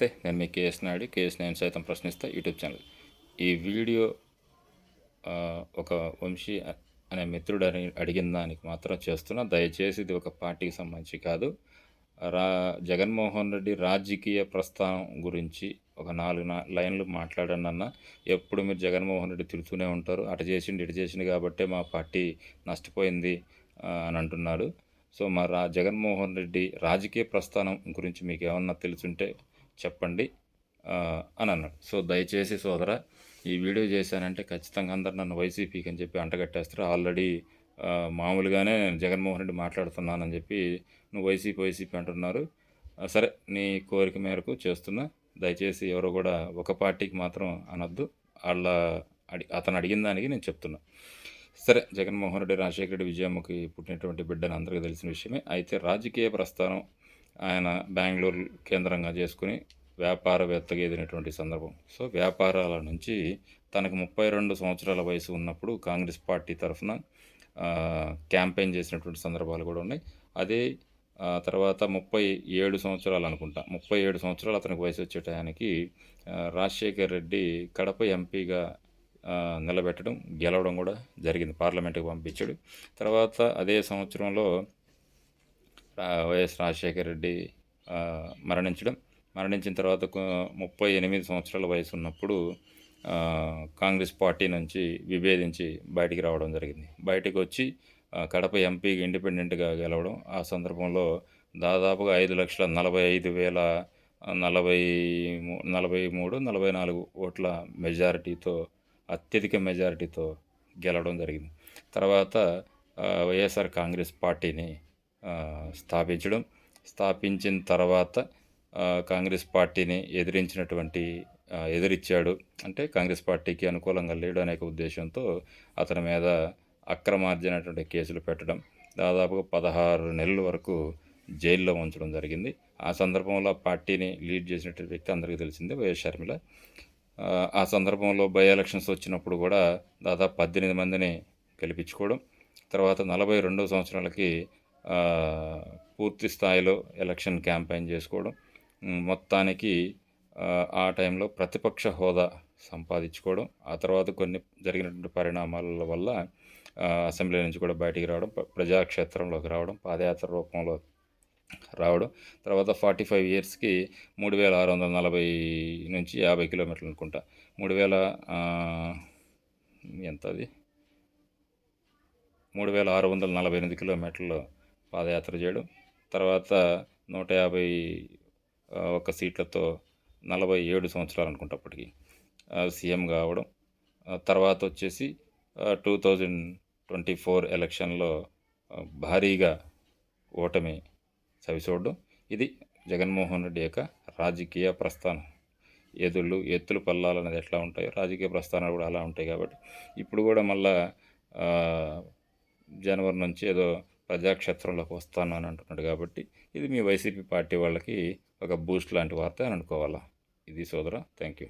నమస్తే నేను మీ KS Naidu KS నేను సైతం ప్రశ్నిస్తా యూట్యూబ్ ఛానల్. ఈ వీడియో ఒక వంశీ అనే మిత్రుడు అని అడిగిన దానికి మాత్రం చేస్తున్నా. దయచేసి ఇది ఒక పార్టీకి సంబంధించి కాదు. రా జగన్మోహన్ రెడ్డి రాజకీయ ప్రస్థానం గురించి ఒక నాలుగు నా లైన్లు మాట్లాడండి అన్న. ఎప్పుడు మీరు జగన్మోహన్ రెడ్డి తిరుగుతూనే ఉంటారు. అటు చేసిండు ఇటు చేసిండు కాబట్టే మా పార్టీ నష్టపోయింది అని అంటున్నాడు సో మా రా జగన్మోహన్ రెడ్డి రాజకీయ ప్రస్థానం గురించి మీకు ఏమన్నా తెలుసుంటే చెప్పండి అని అన్నాడు. సో దయచేసి సోదర ఈ వీడియో చేశానంటే ఖచ్చితంగా అందరు నన్ను వైసీపీకి అని చెప్పి అంటగట్టేస్తారు. ఆల్రెడీ మామూలుగానే నేను జగన్మోహన్ రెడ్డి మాట్లాడుతున్నానని చెప్పి నువ్వు వైసీపీ వైసీపీ అంటున్నారు. సరే నీ కోరిక మేరకు చేస్తున్నా. దయచేసి ఎవరు కూడా ఒక పార్టీకి మాత్రం అనొద్దు. వాళ్ళ అడి అతను అడిగిన దానికి నేను చెప్తున్నా. సరే జగన్మోహన్ రెడ్డి రాజశేఖర రెడ్డి విజయమ్మకి పుట్టినటువంటి బిడ్డని అందరికీ తెలిసిన విషయమే. అయితే రాజకీయ ప్రస్థానం ఆయన బెంగళూరు కేంద్రంగా చేసుకుని వ్యాపారవేత్తగా ఎదిగినటువంటి సందర్భం. సో వ్యాపారాల నుంచి తనకు ముప్పై రెండు సంవత్సరాల వయసు ఉన్నప్పుడు కాంగ్రెస్ పార్టీ తరఫున క్యాంపెయిన్ చేసినటువంటి సందర్భాలు కూడా ఉన్నాయి. అదే తర్వాత ముప్పై ఏడు సంవత్సరాలు అనుకుంటా. ముప్పై ఏడు సంవత్సరాలు అతనికి వయసు వచ్చే టయానికి రాజశేఖర్ రెడ్డి కడప ఎంపీగా నిలబెట్టడం గెలవడం కూడా జరిగింది. పార్లమెంట్కి పంపించాడు. తర్వాత అదే సంవత్సరంలో వైఎస్ రాజశేఖర రెడ్డి మరణించడం. మరణించిన తర్వాత ముప్పై ఎనిమిది సంవత్సరాల వయసు ఉన్నప్పుడు కాంగ్రెస్ పార్టీ నుంచి విభేదించి బయటికి రావడం జరిగింది. బయటకు వచ్చి కడప ఎంపీకి ఇండిపెండెంట్గా గెలవడం. ఆ సందర్భంలో దాదాపుగా ఐదు లక్షల నలభై ఐదు వేల నలభై నలభై మూడు నలభై నాలుగు ఓట్ల మెజారిటీతో అత్యధిక మెజారిటీతో గెలవడం జరిగింది. తర్వాత వైఎస్ఆర్ కాంగ్రెస్ పార్టీని స్థాపించడం. స్థాపించిన తర్వాత కాంగ్రెస్ పార్టీని ఎదిరించినటువంటి ఎదిరిచ్చాడు. అంటే కాంగ్రెస్ పార్టీకి అనుకూలంగా లేడు అనేక ఉద్దేశంతో అతని మీద అక్రమార్జనటువంటి కేసులు పెట్టడం. దాదాపుగా పదహారు నెలల వరకు జైల్లో ఉంచడం జరిగింది. ఆ సందర్భంలో పార్టీని లీడ్ చేసినటువంటి వ్యక్తి అందరికీ తెలిసిందే వైఎస్ షర్మిల. ఆ, సందర్భంలో బై ఎలక్షన్స్ వచ్చినప్పుడు కూడా దాదాపు పద్దెనిమిది మందిని గెలిపించుకోవడం. తర్వాత నలభై రెండో సంవత్సరాలకి పూర్తి స్థాయిలో ఎలక్షన్ క్యాంపెయిన్ చేసుకోవడం మొత్తానికి ఆ, టైంలో ప్రతిపక్ష హోదా సంపాదించుకోవడం ఆ తర్వాత కొన్ని జరిగినటువంటి పరిణామాల వల్ల అసెంబ్లీ నుంచి కూడా బయటికి రావడం ప్రజాక్షేత్రంలోకి రావడం పాదయాత్ర రూపంలో రావడం తర్వాత ఫార్టీ ఫైవ్ ఇయర్స్కి మూడు వేల ఆరు వందల నలభై నుంచి యాభై కిలోమీటర్లు అనుకుంటా. మూడు వేల ఎంత అది? మూడు వేల ఆరు వందల నలభై ఎనిమిది కిలోమీటర్లు పాదయాత్ర చేయడం. తర్వాత నూట యాభై ఒక ఒక్క సీట్లతో నలభై ఏడు సంవత్సరాలు అనుకుంటా అప్పటికి సీఎం కావడం. తర్వాత వచ్చేసి టూ థౌజండ్ ట్వంటీ ఫోర్ ఎలక్షన్లో భారీగా ఓటమి చవిచూడడం ఇది జగన్మోహన్ రెడ్డి యొక్క రాజకీయ ప్రస్థానం. ఎదుళ్ళు ఎత్తులు పల్లాలు అనేది ఎట్లా ఉంటాయో రాజకీయ ప్రస్థానాలు కూడా అలా ఉంటాయి కాబట్టి ఇప్పుడు కూడా మళ్ళా జనవరి నుంచి ఏదో ప్రజాక్షేత్రంలోకి వస్తాను అని అంటున్నాడు కాబట్టి ఇది మీ వైసీపీ పార్టీ వాళ్ళకి ఒక బూస్ట్ లాంటి వార్త అని అనుకోవాలా? ఇది సోదరా థ్యాంక్ యూ